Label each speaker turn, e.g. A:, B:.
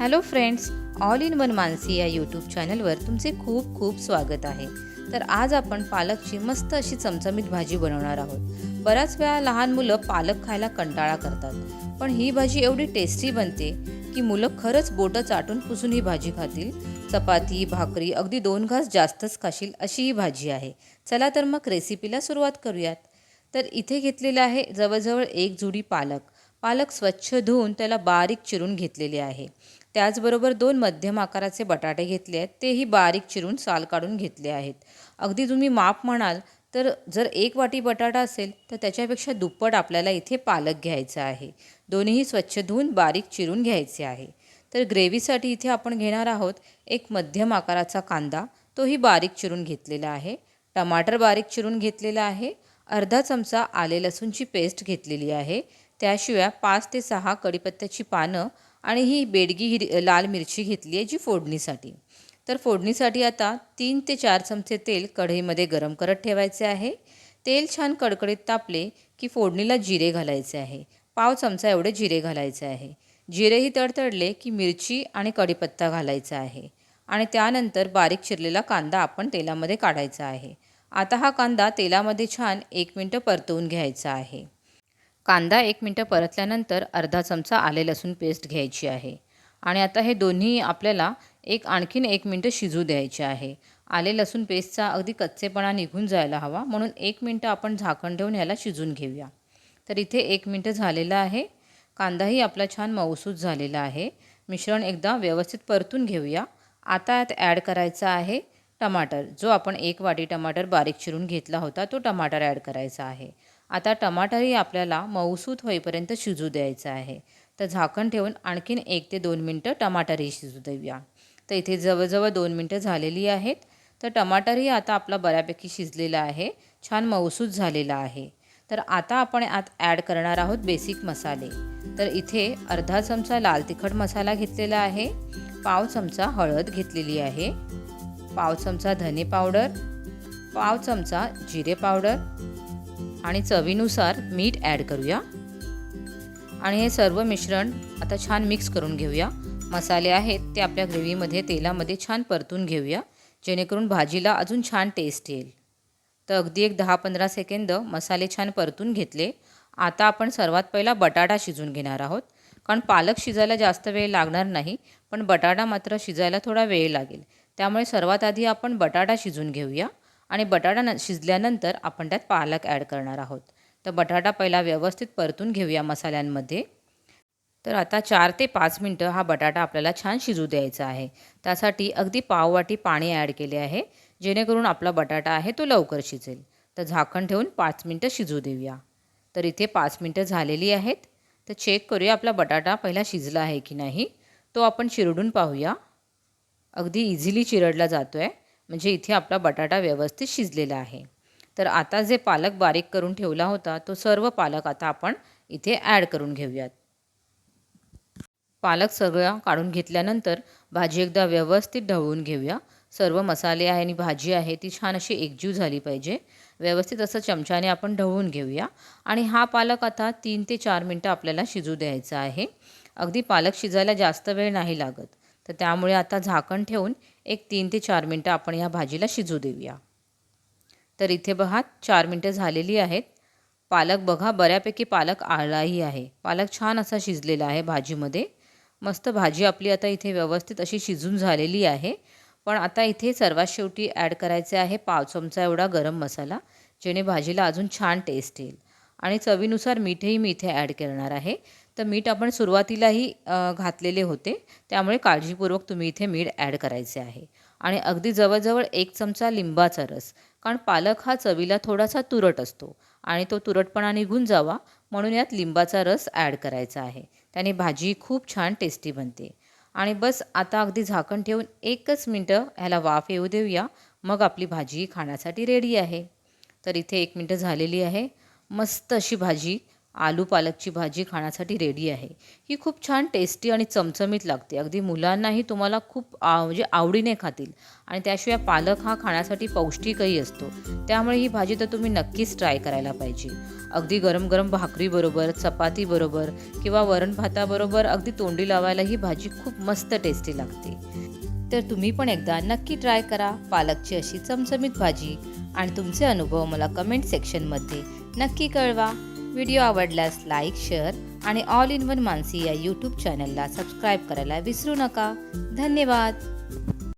A: Hello friends all in one Mansi या YouTube चॅनलवर तुमचे खूप खूप स्वागत आहे. तर आज आपण पालकची मस्त अशी चमचमीत भाजी बनवणार आहोत. बऱ्याच वेळा लहान मुलं पालक खायला कंटाळा करतात. पण ही भाजी एवढी टेस्टी बनते की मुलं खरंच बोटं चाटून पुसून ही भाजी खातील. चपाती भाकरी अगदी दोन घास जास्तच खाशील अशी ही भाजी आहे. चला तर मग रेसिपीला सुरुवात करूयात. तर इथे घेतलेलं आहे जवळजवळ एक जुडी पालक. पालक स्वच्छ धुवून त्याला बारीक चिरून घेतलेले आहे. त्याचबरोबर दोन मध्यम आकाराचे बटाटे घेतले आहेत. तेही बारीक चिरून साल काढून घेतले आहेत. अगदी तुम्ही माप म्हणाल तर जर एक वाटी बटाटा असेल तर त्याच्यापेक्षा दुप्पट आपल्याला इथे पालक घ्यायचा आहे. दोन्हीही स्वच्छ धुवून बारीक चिरून घ्यायचे आहे. तर ग्रेव्हीसाठी इथे आपण घेणार आहोत एक मध्यम आकाराचा कांदा. तोही बारीक चिरून घेतलेला आहे. टमाटर बारीक चिरून घेतलेला आहे. अर्धा चमचा आले लसूणची पेस्ट घेतलेली आहे. त्याशिवाय पाच ते सहा कडीपत्त्याची पानं आणि ही बेडगी हिर लाल मिरची घेतली आहे जी फोडणीसाठी. तर फोडणीसाठी आता तीन ते चार चमचे तेल कढईमध्ये गरम करत ठेवायचे आहे. तेल छान कडकडीत तापले की फोडणीला जिरे घालायचे आहे. पाव चमचा एवढे जिरे घालायचे आहे. जिरेही तडतडले की मिरची आणि कढीपत्ता घालायचा आहे. आणि त्यानंतर बारीक चिरलेला कांदा आपण तेलामध्ये काढायचा आहे. आता हा कांदा तेलामध्ये छान एक मिनटं परतवून घ्यायचा आहे. कांदा एक मिनटं परतल्यानंतर अर्धा चमचा आले लसूण पेस्ट घ्यायची आहे. आणि आता हे दोन्ही आपल्याला एक आणखीन एक मिनटं शिजू द्यायचे आहे. आले लसूण पेस्टचा अगदी कच्चेपणा निघून जायला हवा म्हणून एक मिनटं आपण झाकण ठेवून ह्याला शिजून घेऊया. तर इथे एक मिनटं झालेलं आहे. कांदाही आपला छान मऊसूत झालेला आहे. मिश्रण एकदा व्यवस्थित परतून घेऊया. आता यात ॲड करायचा आहे टमाटर. जो आपण एक वाटी टमाटर बारीक चिरून घेतला होता तो टमाटर ॲड करायचा आहे. आता टमाटरही आपल्याला मऊसूत होईपर्यंत शिजू द्यायचं आहे. तर झाकण ठेवून आणखीन एक ते दोन मिनटं टमाटरही शिजू देऊया. तर इथे जवळजवळ दोन मिनटं झालेली आहेत. तर टमाटरही आता आपला बऱ्यापैकी शिजलेला आहे. छान मऊसूत झालेला आहे. तर आता आपण आत ॲड करणार आहोत बेसिक मसाले. तर इथे अर्धा चमचा लाल तिखट मसाला घेतलेला आहे. पाव चमचा हळद घेतलेली आहे. पाव चमचा धने पावडर. पाव चमचा जिरे पावडर. आणि चवीनुसार मीठ ॲड करूया. आणि हे सर्व मिश्रण आता छान मिक्स करून घेऊया. मसाले आहेत ते आपल्या ग्रेव्हीमध्ये तेलामध्ये छान परतून घेऊया. जेणेकरून भाजीला अजून छान टेस्ट येईल. तर अगदी एक दहा पंधरा सेकंद मसाले छान परतून घेतले. आता आपण सर्वात पहिला बटाटा शिजून घेणार आहोत. कारण पालक शिजायला जास्त वेळ लागणार नाही पण बटाटा मात्र शिजायला थोडा वेळ लागेल. त्यामुळे सर्वात आधी आपण बटाटा शिजून घेऊया. आणि बटाटा न शिजल्यानंतर आपण त्यात पालक ॲड करणार आहोत. तर बटाटा पहिला व्यवस्थित परतून घेऊया मसाल्यांमध्ये. तर आता चार ते पाच मिनटं हा बटाटा आपल्याला छान शिजू द्यायचा आहे. त्यासाठी अगदी पाववाटी पाणी ॲड केले आहे जेणेकरून आपला बटाटा आहे तो लवकर शिजेल. तर झाकण ठेवून पाच मिनटं शिजू देऊया. तर इथे पाच मिनटं झालेली आहेत. तर चेक करूया आपला बटाटा पहिला शिजला आहे की नाही. तो आपण चिरडून पाहूया. अगदी इझिली चिरडला जातो आहे म्हणजे इथे आपला बटाटा व्यवस्थित शिजलेला आहे. तर आता जे पालक बारीक करून ठेवला होता तो सर्व पालक आता आपण इथे ॲड करून घेऊयात. पालक सगळा काढून घेतल्यानंतर भाजी एकदा व्यवस्थित ढवळून घेऊया. सर्व मसाले आहे आणि भाजी आहे ती छान अशी एकजीव झाली पाहिजे. व्यवस्थित असं चमच्याने आपण ढवळून घेऊया. आणि हा पालक आता तीन ते चार मिनटं आपल्याला शिजू द्यायचा आहे. अगदी पालक शिजायला जास्त वेळ नाही लागत. तर त्यामुळे आता झाकण ठेवून एक तीन ते चार मिनटं आपण या भाजीला शिजू देऊया. तर इथे बघा चार मिनटं झालेली आहेत. पालक बघा बऱ्यापैकी पालक आळाही आहे. पालक छान असा शिजलेला आहे भाजीमध्ये. मस्त भाजी आपली आता इथे व्यवस्थित अशी शिजून झालेली आहे. पण आता इथे सर्वात शेवटी ॲड करायचे आहे पाव चमचा एवढा गरम मसाला जेणे भाजीला अजून छान टेस्ट येईल. आणि चवीनुसार मीठही मी इथे ॲड करणार आहे. तर मीठ आपण सुरुवातीलाही घातलेले होते. त्यामुळे काळजीपूर्वक तुम्ही इथे मीठ ॲड करायचे आहे. आणि अगदी जवळजवळ एक चमचा लिंबाचा रस. कारण पालक हा चवीला थोडासा तुरट असतो आणि तो तुरटपणा निघून जावा म्हणून यात लिंबाचा रस ॲड करायचा आहे. त्याने भाजी खूप छान टेस्टी बनते. आणि बस आता अगदी झाकण ठेवून एकच मिनटं ह्याला वाफ येऊ देऊया. मग आपली भाजी खाण्यासाठी रेडी आहे. तर इथे एक मिनटं झालेली आहे. मस्त अशी भाजी आलू पालकची भाजी खाण्यासाठी रेडी आहे. ही खूप छान टेस्टी आणि चमचमीत लागते. अगदी मुलांनाही तुम्हाला खूप म्हणजे आवडीने खातील. आणि त्याशिवाय पालक हा खाण्यासाठी पौष्टिकही असतो. त्यामुळे ही भाजी तर तुम्ही नक्कीच ट्राय करायला पाहिजे. अगदी गरम गरम भाकरीबरोबर चपातीबरोबर किंवा वरण भाताबरोबर अगदी तोंडी लावायला ही भाजी खूप मस्त टेस्टी लागते. तर तुम्ही पण एकदा नक्की ट्राय करा पालकची अशी चमचमीत भाजी. आणि तुमचे अनुभव मला कमेंट सेक्शनमध्ये नक्की कळवा. व्हिडिओ आवडल्यास लाईक शेअर आणि ऑल इन वन मानसी या यूट्यूब चॅनलला सबस्क्राईब करायला विसरू नका. धन्यवाद.